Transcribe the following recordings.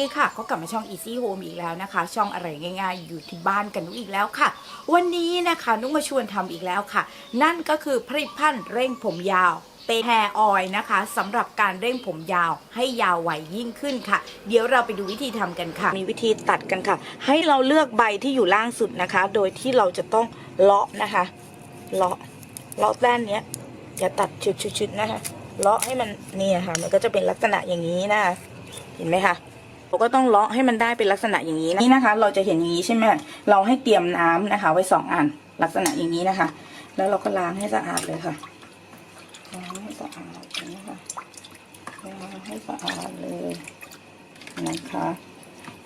นี่ค่ะก็กลับมาช่อง Easy Home อีกแล้วนะคะ ช่องอะไรง่ายๆ อยู่ที่บ้านกันนุกอีกแล้วค่ะ วันนี้นะคะนุกมาชวนทำอีกแล้วค่ะ นั่นก็คือผลิตภัณฑ์เร่งผมยาวเป็นแฮร์ออยนะคะสำหรับการเร่งผมยาวให้ยาวไหวยิ่งขึ้นค่ะ เดี๋ยวเราไปดูวิธีทำกันค่ะ มีวิธีตัดกันค่ะ ให้เราเลือกใบที่อยู่ล่างสุดนะคะ โดยที่เราจะต้องเลาะนะคะเลาะเลาะด้านนี้อย่าตัดชุดๆๆนะคะเลาะให้มันเนี่ยค่ะ มันก็จะเป็นลักษณะอย่างนี้นะคะเห็นไหมคะ เราก็ต้องเลาะให้มันได้เป็นลักษณะอย่างนี้นี่นะคะ เราจะเห็นอย่างนี้ใช่ไหมเราให้เตรียมน้ำนะคะ ไว้สองอันลักษณะอย่างนี้นะคะ แล้วเราก็ล้างให้สะอาดเลยค่ะล้างให้สะอาดนี้ค่ะล้างให้สะอาดเลยนะคะ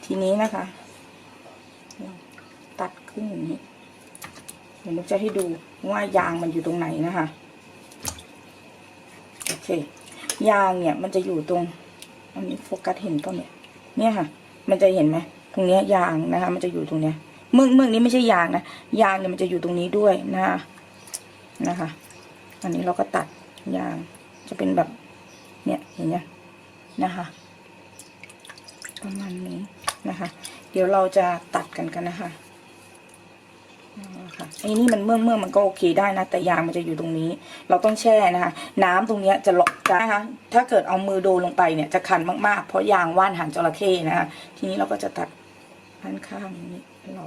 ทีนี้นะคะตัดขึ้นอย่างนี้เดี๋ยวนุกจะให้ดูว่ายางมันอยู่ตรงไหนนะคะโอเคยางเนี่ยมันจะอยู่ตรง อันนี้โฟกัสเห็นป่ะเนี่ย เนี่ยค่ะ มันจะเห็นไหมตรงเนี้ยยางนะคะ มันจะอยู่ตรงเนี้ยเมือกเมือกนี้ไม่ใช่ยางนะยางเนี่ยมันจะอยู่ตรงนี้ด้วยนะคะนะคะ อันนี้เราก็ตัดยางจะเป็นแบบ เนี่ยอย่างเงี้ยนะคะ ประมาณนี้นะคะ เดี๋ยวเราจะตัดกันกันนะคะ คะไอ้นี่มันเมื่อเมื่อมันก็โอเคได้นะ แต่ยางมันจะอยู่ตรงนี้ เราต้องแช่นะคะ น้ำตรงเนี้ยจะหลอกนะคะถ้าเกิดเอามือโดนลงไปเนี่ยจะคันมากๆ เพราะยางว่านหางจระเข้นะคะ ทีนี้เราก็จะตัดด้านข้างนี้เรา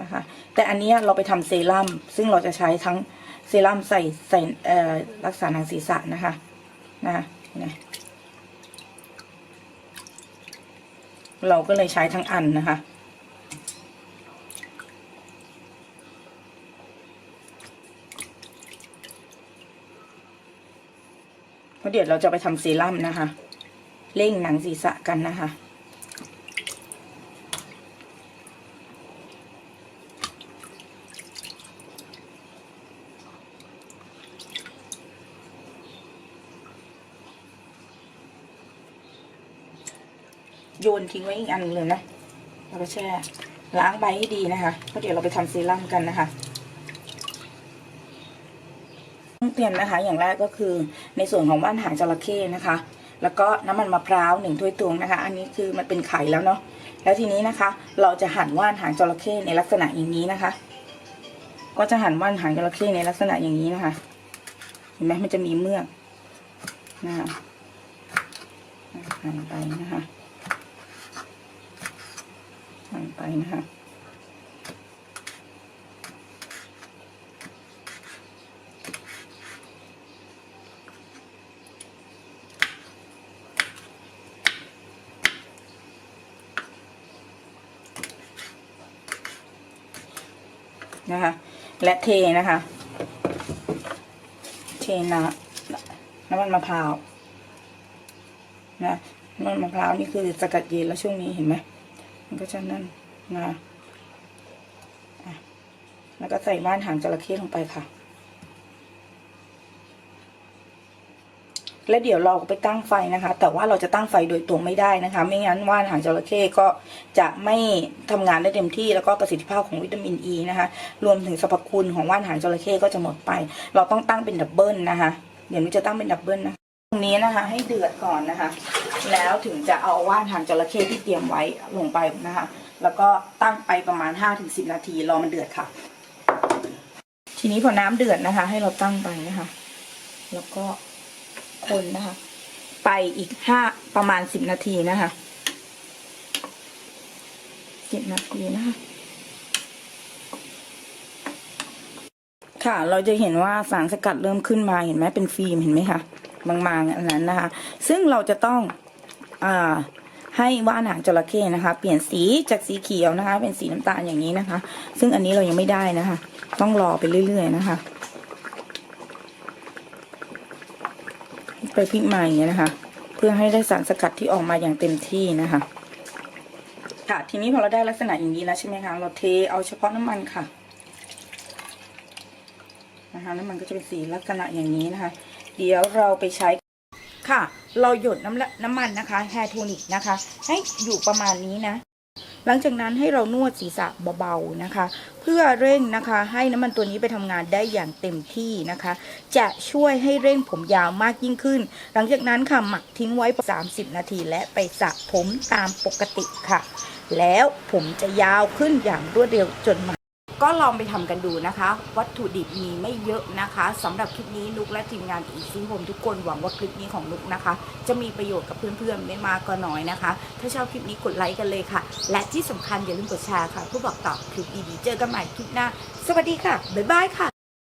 นะคะ แต่อันนี้เราไปทำเซรั่มซึ่งเราจะใช้ทั้งเซรั่มใส่ใส่เอ่อรักษาหนังศีรษะนะคะนะคะเนี่ยเราก็เลยใช้ทั้งอันนะคะ เพราะเดี๋ยวเราจะไปทำเซรั่มนะคะ เร่งหนังศีรษะกันนะคะโยนทิ้งไว้อีกอันหนึ่งนะ แล้วก็แช่ล้างใบให้ดีนะคะเพราะเดี๋ยวเราไปทำเซรั่มกันนะคะ ต้องเตรียมนะคะ อย่างแรกก็คือในส่วนของว่านหางจระเข้นะคะ แล้วก็น้ำมันมะพร้าวหนึ่งถ้วยตวงนะคะ อันนี้คือมันเป็นไข่แล้วเนาะแล้วทีนี้นะคะ เราจะหั่นว่านหางจระเข้ในลักษณะอย่างนี้นะคะ ก็จะหั่นว่านหางจระเข้ในลักษณะอย่างนี้นะคะ เห็นไหมมันจะมีเมือกนะคะหั่นไปนะคะหั่นไปนะคะ นะคะ และเทนะคะ เทน้ำน้ำมันมะพร้าวนะน้ำมันมะพร้าวนี่คือสกัดเย็นแล้วช่วงนี้เห็นไหมมันก็จะนั่นนะแล้วก็ใส่บ้านหางจระเข้ลงไปค่ะ และเดี๋ยวเราไปตั้งไฟนะคะ แต่ว่าเราจะตั้งไฟโดยตรงไม่ได้นะคะ ไม่งั้นว่านหางจระเข้ก็จะไม่ทำงานได้เต็มที่แล้วก็ประสิทธิภาพของวิตามินอ e ีนะคะ รวมถึงสรรพคุณของว่านหางจระเข้ก็จะหมดไป เราต้องตั้งเป็นดับเบิลนะคะ เดี๋ยวนี้จะตั้งเป็นดับเบิลนะตรงนี้นะคะ ให้เดือดก่อนนะคะ แล้วถึงจะเอาว่านหางจระเข้ที่เตรียมไว้ลงไปนะคะ แล้วก็ตั้งไปประมาณ 5-10 นาทีรอมันเดือดค่ะ ทีนี้พอน้ำเดือดนะคะ ให้เราตั้งไปนะคะ แล้วก็ คนนะคะ ไปอีกห้าประมาณสิบนาทีนะคะสิบนาทีนะคะ ค่ะ เราจะเห็นว่าสารสกัดเริ่มขึ้นมาเห็นไหมเป็นฟิล์มเห็นไหมคะบางๆอันนั้นนะคะ ซึ่งเราจะต้องอ่าให้ว่านหางจระเข้นะคะ เปลี่ยนสีจากสีเขียวนะคะ เป็นสีน้ำตาลอย่างนี้นะคะ ซึ่งอันนี้เรายังไม่ได้นะคะ ต้องรอไปเรื่อย ๆ นะคะ ไปพลิกมาอย่างเงี้ยนะคะ เพื่อให้ได้สารสกัดที่ออกมาอย่างเต็มที่นะคะ ค่ะทีนี้พอเราได้ลักษณะอย่างนี้แล้วใช่ไหมคะเราเทเอาเฉพาะน้ำมันค่ะนะคะน้ำมันก็จะเป็นสีลักษณะอย่างนี้นะคะ เดี๋ยวเราไปใช้ค่ะ เราหยดน้ำละน้ำมันนะคะแฮร์โทนิกนะคะ ให้อยู่ประมาณนี้นะ หลังจากนั้นให้เรานวดศีรษะเบาๆนะคะ เพื่อเร่งนะคะให้น้ำมันตัวนี้ไปทำงานได้อย่างเต็มที่นะคะ จะช่วยให้เร่งผมยาวมากยิ่งขึ้น หลังจากนั้นค่ะหมักทิ้งไว้ 30 นาทีและไปสระผมตามปกติค่ะ แล้วผมจะยาวขึ้นอย่างรวดเร็วจนมา ก็ลองไปทำกันดูนะคะ วัตถุดิบมีไม่เยอะนะคะสำหรับคลิปนี้นุกและทีมงานอีซี่โฮมทุกคนหวังว่าคลิปนี้ของนุกนะคะ จะมีประโยชน์กับเพื่อนๆ ไม่มากก็น้อยนะคะ ถ้าชอบคลิปนี้กดไลค์กันเลยค่ะ และที่สำคัญอย่าลืมกดแชร์ค่ะเพื่อบอกต่อคลิปดีๆเจอกันใหม่คลิปหน้า สวัสดีค่ะ บ๊ายบายค่ะ